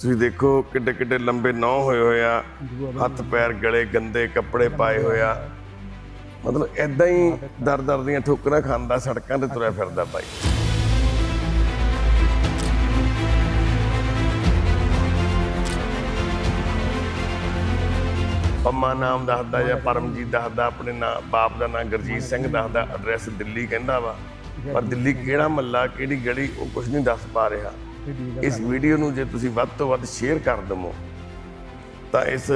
ਤੁਸੀਂ ਦੇਖੋ ਕਿੱਡੇ ਕਿੱਡੇ ਲੰਬੇ ਨੌ ਹੋਏ ਹੋਏ ਆ, ਹੱਥ ਪੈਰ ਗਲੇ ਗੰਦੇ ਕੱਪੜੇ ਪਾਏ ਹੋਏ ਆ। ਮਤਲਬ ਐਦਾਂ ਹੀ ਦਰ ਦਰ ਦੀਆਂ ਠੋਕਰਾਂ ਖਾਂਦਾ, ਸੜਕਾਂ ਤੇ ਤੁਰਿਆ ਫਿਰਦਾ ਬਾਈ। ਪੰਮਾ ਨਾਮ ਦੱਸਦਾ ਜਾਂ ਪਰਮਜੀਤ ਦੱਸਦਾ, ਆਪਣੇ ਨਾਂ, ਬਾਪ ਦਾ ਨਾਂ ਗੁਰਜੀਤ ਸਿੰਘ ਦੱਸਦਾ ਐਡਰੈਸ ਦਿੱਲੀ ਕਹਿੰਦਾ ਵਾ। ਪਰ ਦਿੱਲੀ ਕਿਹੜਾ ਮੱਲਾ, ਕਿਹੜੀ ਗਲੀ, ਉਹ ਕੁਝ ਨਹੀਂ ਦੱਸ ਪਾ ਰਿਹਾ। ਇਸ ਵੀਡੀਓ ਨੂੰ ਜੇ ਤੁਸੀਂ ਵੱਧ ਤੋਂ ਵੱਧ ਸ਼ੇਅਰ ਕਰ ਦਮੋ ਤਾਂ ਇਸ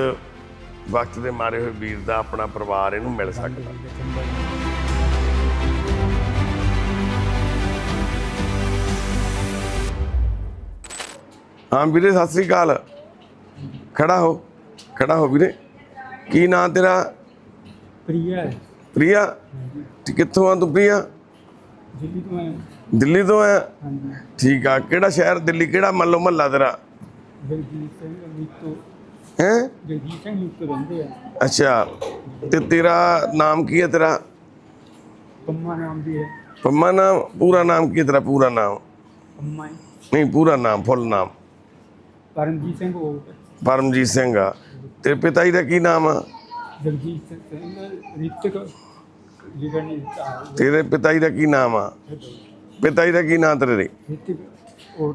ਵਕਤ ਦੇ ਮਾਰੇ ਹੋਏ ਵੀਰ ਦਾ ਆਪਣਾ ਪਰਿਵਾਰ ਇਹਨੂੰ ਮਿਲ ਸਕਦਾ। ਹਾਂ ਵੀਰੇ ਸਤਿ ਸ੍ਰੀ ਅਕਾਲ। ਖੜਾ ਹੋ ਖੜਾ ਹੋ ਵੀਰੇ। ਕੀ ਨਾਂ ਤੇਰਾ? ਪ੍ਰਿਆ। ਪ੍ਰਿਆ? ਕਿੱਥੋਂ ਆ ਤੂੰ ਪ੍ਰਿਆ? ਦਿੱਲੀ ਤੋਂ ਆਇਆ। ਦਿੱਲੀ ਤੋਂ ਹਾਂਜੀ। ਠੀਕ ਆ ਕਿਹੜਾ ਸ਼ਹਿਰ ਦਿੱਲੀ ਕਿਹੜਾ ਮੱਲੋ ਮਹੱਲਾ ਤੇਰਾ? ਜਗਜੀਤ ਸਿੰਘ ਮੀਤੋ ਹੈ? ਜਗਜੀਤ ਸਿੰਘ ਮੀਤੋ ਰਹਿੰਦੇ ਆ। ਅੱਛਾ ਤੇ ਤੇਰਾ ਨਾਮ ਕੀ ਹੈ ਤੇਰਾ? ਪੰਮਾ ਨਾਮ ਦੀ ਹੈ। ਪੰਮਾ ਨਾਮ ਪੂਰਾ ਨਾਮ ਕੀ ਹੈ ਤੇਰਾ ਪੂਰਾ ਨਾਮ? ਪੰਮਾ ਹੈ। ਨਹੀਂ ਪੂਰਾ ਨਾਮ ਫੁੱਲ ਨਾਮ। ਪਰਮਜੀਤ ਸਿੰਘ ਉਹ ਪਰਮਜੀਤ ਸਿੰਘ ਆ। ਤੇਰੇ ਪਿਤਾ ਜੀ ਦਾ ਕੀ ਨਾਮ ਆ? ਜਗਜੀਤ ਸਿੰਘ ਰਿਤਕ ਤੇਰੇ ਪਿਤਾ ਜੀ ਦਾ ਕੀ ਨਾਮ ਆ? ਪਿਤਾ ਜੀ ਦਾ ਕੀ ਨਾਮ ਤੇਰੇ?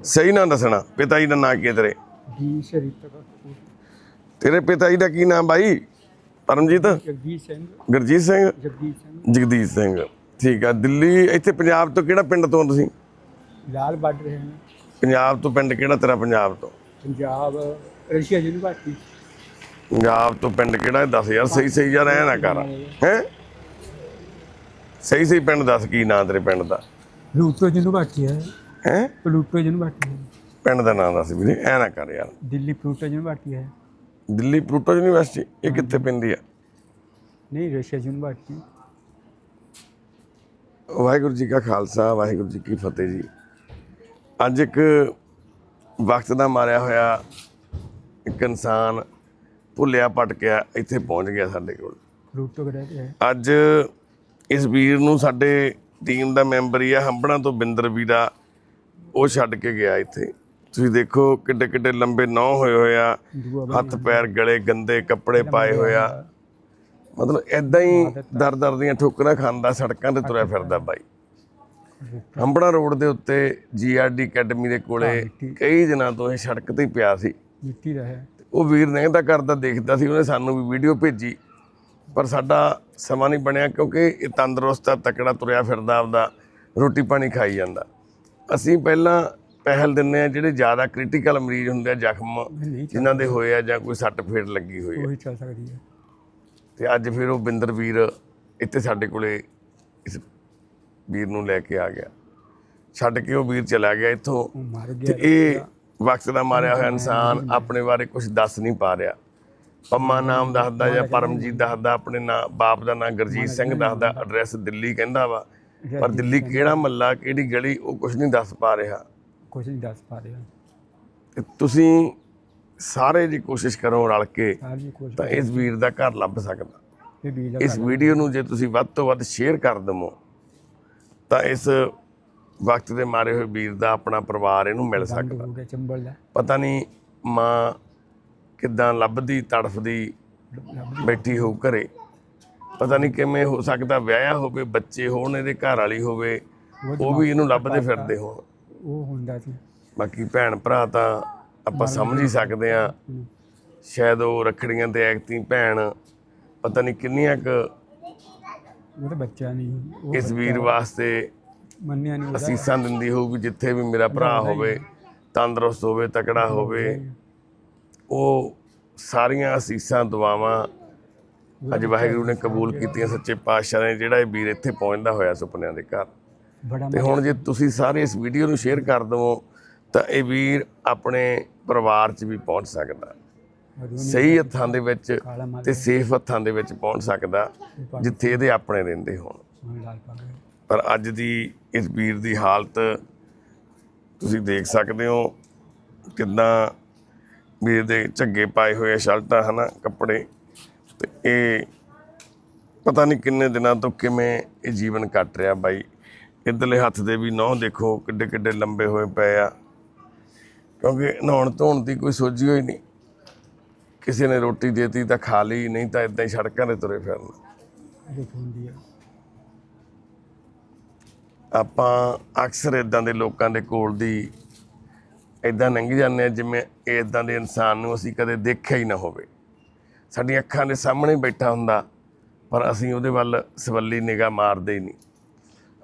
ਸਹੀ ਨਾਂ ਦੱਸਣਾ ਪਿਤਾ ਜੀ ਦਾ ਨਾਂ ਕੀ ਤੇਰੇ? ਜੀ ਤੇਰੇ ਪਿਤਾ ਜੀ ਦਾ ਕੀ ਨਾਮ ਬਾਈ? ਪਰਮਜੀਤ? ਜਗਜੀਤ ਸਿੰਘ। ਗੁਰਜੀਤ ਸਿੰਘ? ਜਗਜੀਤ ਸਿੰਘ। ਜਗਦੀਸ਼ ਸਿੰਘ। ਠੀਕ ਆ ਦਿੱਲੀ ਇੱਥੇ ਪੰਜਾਬ ਤੋਂ ਕਿਹੜਾ ਪਿੰਡ ਤੋਂ ਤੁਸੀਂ? ਲਾਲ ਬਾਰਡਰ ਹੈ। ਪੰਜਾਬ ਤੋਂ ਪਿੰਡ ਕਿਹੜਾ ਤੇਰਾ ਪੰਜਾਬ ਤੋਂ? Punjab Russia university. ਪੰਜਾਬ ਤੋਂ ਪਿੰਡ ਕਿਹੜਾ ਦੱਸ ਯਾਰ ਸਹੀ ਸਹੀ ਯਾਰ ਐ ਨਾ ਕਰ। ਹੈ? ਸਹੀ ਸਹੀ ਪਿੰਡ ਦੱਸ ਕੀ ਨਾਂ ਤੇਰੇ ਪਿੰਡ ਦਾ? ਪਲੂਟੋ ਯੂਨੀਵਰਸਿਟੀ ਹੈ। ਹੈ? ਪਲੂਟੋ ਯੂਨੀਵਰਸਿਟੀ ਹੈ। ਪਿੰਡ ਦਾ ਨਾਂ ਦੱਸ ਵੀਰੇ ਐ ਨਾ ਕਰ ਯਾਰ। ਦਿੱਲੀ ਪਲੂਟੋ ਯੂਨੀਵਰਸਿਟੀ ਹੈ। ਦਿੱਲੀ ਪਲੂਟੋ ਯੂਨੀਵਰਸਿਟੀ ਇਹ ਕਿੱਥੇ ਪੈਂਦੀ ਆ? ਨਹੀਂ ਰਸ਼ੀਆ ਯੂਨੀਵਰਸਿਟੀ ਵਾਹਿਗੁਰੂ ਜੀ ਕਾ ਖਾਲਸਾ ਵਾਹਿਗੁਰੂ ਜੀ ਕੀ ਫਤਿਹ ਜੀ। ਅੱਜ ਇੱਕ ਵਕਤ ਦਾ ਮਾਰਿਆ ਹੋਇਆ ਇੱਕ ਇਨਸਾਨ ਭੁੱਲਿਆ ਭਟਕਿਆ ਇੱਥੇ ਪਹੁੰਚ ਗਿਆ ਸਾਡੇ ਕੋਲ। ਪਲੂਟੋ ਕਿਹੜਾ ਹੈ? ਅੱਜ ਇਸ ਵੀਰ ਨੂੰ ਸਾਡੇ ਟੀਮ ਦਾ ਮੈਂਬਰ ਹੀ ਆ ਹੰਬਣਾ ਤੋਂ ਬਿੰਦਰ ਵੀਰਾ ਉਹ ਛੱਡ ਕੇ ਗਿਆ ਇੱਥੇ। ਤੁਸੀਂ ਦੇਖੋ ਕਿੱਡੇ ਕਿੱਡੇ ਲੰਬੇ ਨੌ ਹੋਏ ਹੋਏ ਆ ਹੱਥ ਪੈਰ ਗਲੇ ਗੰਦੇ ਕੱਪੜੇ ਪਾਏ ਹੋਏ ਆ। ਮਤਲਬ ਐਦਾਂ ਹੀ ਦਰ ਦਰ ਦੀਆਂ ਠੋਕਰਾਂ ਖਾਂਦਾ ਸੜਕਾਂ ਤੇ ਤੁਰਿਆ ਫਿਰਦਾ ਬਾਈ। ਹੰਬੜਾ ਰੋਡ ਦੇ ਉੱਤੇ ਜੀਆਰਡੀ ਅਕੈਡਮੀ ਦੇ ਕੋਲੇ ਕਈ ਦਿਨਾਂ ਤੋਂ ਇਹ ਸੜਕ ਤੇ ਹੀ ਪਿਆ ਸੀ। ਮਿੱਟੀ ਦਾ ਹੈ। ਉਹ ਵੀਰ ਨਿਹੰਦਾ ਕਰਦਾ ਦੇਖਦਾ ਸੀ ਉਹਨੇ ਸਾਨੂੰ ਵੀ ਵੀਡੀਓ ਭੇਜੀ। ਪਰ ਸਾਡਾ ਸਮਾਂ ਨਹੀਂ ਬਣਿਆ ਕਿਉਂਕਿ ਇਹ ਤੰਦਰੁਸਤ ਆ ਤਕੜਾ ਤੁਰਿਆ ਫਿਰਦਾ ਆਪਦਾ ਰੋਟੀ ਪਾਣੀ ਖਾਈ ਜਾਂਦਾ। ਅਸੀਂ ਪਹਿਲਾਂ ਪਹਿਲ ਦਿੰਨੇ ਆ ਜਿਹੜੇ ਜ਼ਿਆਦਾ ਕ੍ਰਿਟੀਕਲ ਮਰੀਜ਼ ਹੁੰਦੇ ਆ ਜ਼ਖਮ ਨਹੀਂ ਜਿਨ੍ਹਾਂ ਦੇ ਹੋਏ ਆ ਜਾਂ ਕੋਈ ਸੱਟ ਫੇਟ ਲੱਗੀ ਹੋਈ ਹੈ ਉਹੀ ਚੱਲ ਸਕਦੀ ਹੈ ਤੇ ਅੱਜ ਫਿਰ ਉਹ ਬਿੰਦਰ ਵੀਰ ਇੱਥੇ ਸਾਡੇ ਕੋਲੇ ਇਸ ਵੀਰ ਨੂੰ ਲੈ ਕੇ ਆ ਗਿਆ। ਛੱਡ ਕੇ ਉਹ ਵੀਰ ਚਲਾ ਗਿਆ ਇੱਥੋਂ। ਉਹ ਮਰ ਤੇ ਗਿਆ ਇਹ ਵਕਤ ਦਾ ਮਾਰਿਆ ਹੋਇਆ ਇਨਸਾਨ ਆਪਣੇ ਬਾਰੇ ਕੁਝ ਦੱਸ ਨਹੀਂ ਪਾ ਰਿਹਾ। ਪੰਮਾ ਨਾਮ ਦੱਸਦਾ ਜਾਂ ਪਰਮਜੀਤ ਦੱਸਦਾ ਆਪਣੇ ਨਾਮ ਬਾਪ ਦਾ ਨਾਮ ਗੁਰਜੀਤ ਸਿੰਘ ਦੱਸਦਾ ਐਡਰੈਸ ਦਿੱਲੀ ਕਹਿੰਦਾ ਵਾ। ਪਰ ਦਿੱਲੀ ਕਿਹੜਾ ਮੱਲਾ ਕਿਹੜੀ ਗਲੀ ਉਹ ਕੁਝ ਨਹੀਂ ਦੱਸ ਪਾ ਰਿਹਾ। ਕੁਝ ਨਹੀਂ ਦੱਸ ਪਾ ਰਿਹਾ। ਤੇ ਤੁਸੀਂ ਸਾਰੇ ਜੀ ਕੋਸ਼ਿਸ਼ ਕਰੋ ਰਲ ਕੇ ਤਾਂ ਇਸ ਵੀਰ ਦਾ ਘਰ ਲੱਭ ਸਕਦਾ। ਇਸ ਵੀਡੀਓ ਨੂੰ ਜੇ ਤੁਸੀਂ ਵੱਧ ਤੋਂ ਵੱਧ ਸ਼ੇਅਰ ਕਰ ਦਮੋ ਤਾਂ ਇਸ ਵਕਤ ਦੇ ਮਾਰੇ ਹੋਏ ਵੀਰ ਦਾ ਆਪਣਾ ਪਰਿਵਾਰ ਇਹਨੂੰ ਮਿਲ ਸਕਦਾ। ਪਤਾ ਨਹੀਂ ਮਾਂ ਕਿੱਦਾਂ ਲੱਭਦੀ ਤੜਫਦੀ ਬੈਠੀ ਹੋਊ ਘਰੇ। ਪਤਾ ਨਹੀਂ ਕਿਵੇਂ ਹੋ ਸਕਦਾ ਵਿਆਹਿਆ ਹੋਵੇ ਬੱਚੇ ਹੋਣ ਇਹਦੇ ਘਰ ਵਾਲੀ ਹੋਵੇ ਉਹ ਵੀ ਇਹਨੂੰ ਲੱਭਦੇ ਫਿਰਦੇ ਹੋਣ। ਉਹ ਹੁੰਦਾ ਸੀ ਬਾਕੀ ਭੈਣ ਭਰਾ ਤਾਂ ਆਪਾਂ ਸਮਝ ਹੀ ਸਕਦੇ ਆ ਸ਼ਾਇਦ ਉਹ ਰੱਖੜੀਆਂ ਤੇ ਐਕਤੀ ਭੈਣ ਪਤਾ ਨਹੀਂ ਕਿੰਨੀਆਂ ਕੁ ਉਹ ਤਾਂ ਬੱਚਾ ਨਹੀਂ ਇਸ ਵੀਰ ਵਾਸਤੇ ਮੰਨਿਆ ਨਹੀਂ ਅਸੀਸਾਂ ਦਿੰਦੀ ਹੋਊਗੀ ਜਿੱਥੇ ਵੀ ਮੇਰਾ ਭਰਾ ਹੋਵੇ ਤੰਦਰੁਸਤ ਹੋਵੇ ਤਕੜਾ ਹੋਵੇ। ਉਹ ਸਾਰੀਆਂ ਅਸੀਸਾਂ ਦੁਆਵਾਂ ਅੱਜ ਵਾਹਿਗੁਰੂ ਨੇ ਕਬੂਲ ਕੀਤੀਆਂ ਸੱਚੇ ਪਾਤਸ਼ਾਹ ਨੇ ਜਿਹੜਾ ਇਹ ਵੀਰ ਇੱਥੇ ਪਹੁੰਚਦਾ ਹੋਇਆ ਸੁਪਨਿਆਂ ਦੇ ਘਰ। ਤੇ ਹੁਣ ਜੇ ਤੁਸੀਂ ਸਾਰੇ ਇਸ ਵੀਡੀਓ ਨੂੰ ਸ਼ੇਅਰ ਕਰ ਦਵੋ ਤਾਂ ਇਹ ਵੀਰ ਆਪਣੇ ਪਰਿਵਾਰ 'ਚ ਵੀ ਪਹੁੰਚ ਸਕਦਾ। ਸਹੀ ਹੱਥਾਂ ਦੇ ਵਿੱਚ ਤੇ ਸੇਫ ਹੱਥਾਂ ਦੇ ਵਿੱਚ ਪਹੁੰਚ ਸਕਦਾ ਜਿੱਥੇ ਇਹਦੇ ਆਪਣੇ ਰਹਿੰਦੇ ਹੋਣ। ਪਰ ਅੱਜ ਦੀ ਇਸ ਵੀਰ ਦੀ ਹਾਲਤ ਤੁਸੀਂ ਦੇਖ ਸਕਦੇ ਹੋ ਕਿੰਨਾ ਵੀਰ ਦੇ ਝੱਗੇ ਪਾਏ ਹੋਏ ਆ ਸ਼ਰਟਾਂ, ਹਨਾ, ਕੱਪੜੇ। ਤੇ ਇਹ ਪਤਾ ਨਹੀਂ ਕਿੰਨੇ ਦਿਨਾਂ ਤੋਂ ਕਿਵੇਂ ਇਹ ਜੀਵਨ ਕੱਟ ਰਿਹਾ ਬਾਈ। ਇਧਰਲੇ ਹੱਥ ਦੇ ਵੀ ਨਹੁੰ ਦੇਖੋ ਕਿੱਡੇ ਕਿੱਡੇ ਲੰਬੇ ਹੋਏ ਪਏ ਆ। ਕਿਉਂਕਿ ਨਹਾਉਣ ਧੋਣ ਦੀ ਕੋਈ ਸੋਝੀ ਹੋਈ ਨਹੀਂ। ਕਿਸੇ ਨੇ ਰੋਟੀ ਦੇਤੀ ਤਾਂ ਖਾ ਲਈ, ਨਹੀਂ ਤਾਂ ਇਦਾਂ ਹੀ ਸੜਕਾਂ 'ਤੇ ਤੁਰੇ ਫਿਰਨਾ। ਆਪਾਂ ਅਕਸਰ ਇਦਾਂ ਦੇ ਲੋਕਾਂ ਦੇ ਕੋਲ ਦੀ ਇਦਾਂ ਲੰਘ ਜਾਂਦੇ ਆ ਜਿਵੇਂ ਇਦਾਂ ਦੇ ਇਨਸਾਨ ਨੂੰ ਅਸੀਂ ਕਦੇ ਦੇਖਿਆ ਹੀ ਨਾ ਹੋਵੇ। ਸਾਡੀਆਂ ਅੱਖਾਂ ਦੇ ਸਾਹਮਣੇ ਬੈਠਾ ਹੁੰਦਾ ਪਰ ਅਸੀਂ ਉਹਦੇ ਵੱਲ ਸਵੱਲੀ ਨਿਗਾਹ ਮਾਰਦੇ ਹੀ ਨਹੀਂ।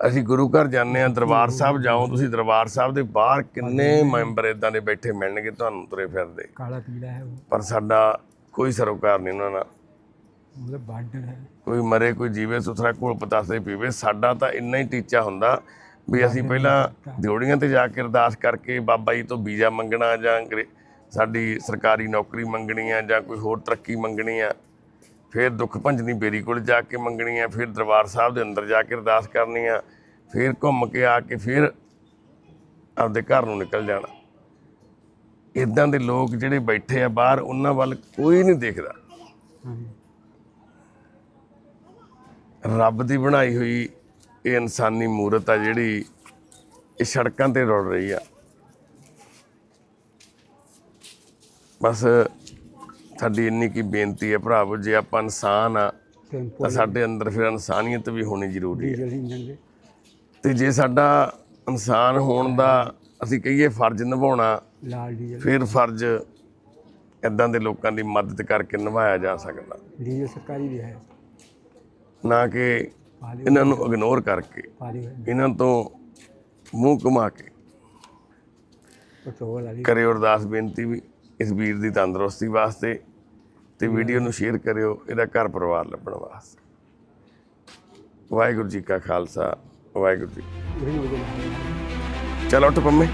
ਅਸੀਂ ਗੁਰੂ ਘਰ ਜਾਂਦੇ ਆ ਦਰਬਾਰ ਸਾਹਿਬ ਜਾਓ ਤੁਸੀਂ ਦਰਬਾਰ ਸਾਹਿਬ ਦੇ ਬਾਹਰ ਕਿੰਨੇ ਮੈਂਬਰ ਇਦਾਂ ਦੇ ਬੈਠੇ ਮਿਲਣਗੇ ਤੁਹਾਨੂੰ ਤੁਰੇ ਫਿਰਦੇ। ਕਾਲਾ ਪੀਲਾ ਹੈ ਉਹ। ਪਰ ਸਾਡਾ ਕੋਈ ਸਰੋਕਾਰ ਨਹੀਂ ਉਹਨਾਂ ਨਾਲ। ਉਹਦਾ ਬਾਰਡਰ ਹੈ। ਕੋਈ ਮਰੇ ਕੋਈ ਜੀਵੇ ਸੁਥਰਾ ਕੋਲ ਪਤਾਸੇ ਪੀਵੇ ਸਾਡਾ ਤਾਂ ਇੰਨਾ ਹੀ ਟੀਚਾ ਹੁੰਦਾ ਵੀ ਅਸੀਂ ਪਹਿਲਾਂ ਦਿਉੜੀਆਂ ਤੇ ਜਾ ਕੇ ਅਰਦਾਸ ਕਰਕੇ ਬਾਬਾ ਜੀ ਤੋਂ ਵੀਜ਼ਾ ਮੰਗਣਾ ਜਾਂ ਅੰਗਰੇ- ਸਾਡੀ ਸਰਕਾਰੀ ਨੌਕਰੀ ਮੰਗਣੀ ਆ ਜਾਂ ਕੋਈ ਹੋਰ ਤਰੱਕੀ ਮੰਗਣੀ ਆ ਫਿਰ ਦੁੱਖ ਭੰਜਨੀ ਬੇਰੀ ਕੋਲ ਜਾ ਕੇ ਮੰਗਣੀ ਆ ਫਿਰ ਦਰਬਾਰ ਸਾਹਿਬ ਦੇ ਅੰਦਰ ਜਾ ਕੇ ਅਰਦਾਸ ਕਰਨੀ ਆ ਫਿਰ ਘੁੰਮ ਕੇ ਆ ਕੇ ਫਿਰ ਆਪਦੇ ਘਰ ਨੂੰ ਨਿਕਲ ਜਾਣਾ। ਇਦਾਂ ਦੇ ਲੋਕ ਜਿਹੜੇ ਬੈਠੇ ਆ ਬਾਹਰ ਉਹਨਾਂ ਵੱਲ ਕੋਈ ਨਹੀਂ ਦੇਖਦਾ। ਰੱਬ ਦੀ ਬਣਾਈ ਹੋਈ ਇਹ ਇਨਸਾਨੀ ਮੂਰਤ ਆ ਜਿਹੜੀ ਇਹ ਸੜਕਾਂ ਤੇ ਰੁੜ ਰਹੀ ਆ। ਬਸ ਸਾਡੀ ਇੰਨੀ ਕੀ ਬੇਨਤੀ ਹੈ ਭਰਾਵੋ ਜੇ ਆਪਾਂ ਇਨਸਾਨ ਆ ਤਾਂ ਸਾਡੇ ਅੰਦਰ ਫਿਰ ਇਨਸਾਨੀਅਤ ਵੀ ਹੋਣੀ ਜ਼ਰੂਰੀ ਹੈ। ਤੇ ਜੇ ਸਾਡਾ ਇਨਸਾਨ ਹੋਣ ਦਾ ਅਸੀਂ ਕਹੀਏ ਫਰਜ਼ ਨਿਭਾਉਣਾ ਫਿਰ ਫਰਜ਼ ਇਦਾਂ ਦੇ ਲੋਕਾਂ ਦੀ ਮਦਦ ਕਰਕੇ ਨਿਭਾਇਆ ਜਾ ਸਕਦਾ। ਡੀਜ਼ਲ ਸਰਕਾਰੀ ਵੀ ਹੈ। ਨਾ ਕਿ ਇਹਨਾਂ ਨੂੰ ਇਗਨੋਰ ਕਰਕੇ ਇਹਨਾਂ ਤੋਂ ਮੂੰਹ ਘੁਮਾ ਕੇ। ਕਰਿਓ ਅਰਦਾਸ ਬੇਨਤੀ ਵੀ ਇਸ ਵੀਰ ਦੀ ਤੰਦਰੁਸਤੀ ਵਾਸਤੇ ਤੇ ਵੀਡੀਓ ਨੂੰ ਸ਼ੇਅਰ ਕਰਿਓ ਇਹਦਾ ਘਰ ਪਰਿਵਾਰ ਲੱਭਣ ਵਾਸਤੇ। ਵਾਹਿਗੁਰੂ ਜੀ ਕਾ ਖਾਲਸਾ ਵਾਹਿਗੁਰੂ ਜੀ ਚਲੋ ਉੱਠ ਪੰਮੇ।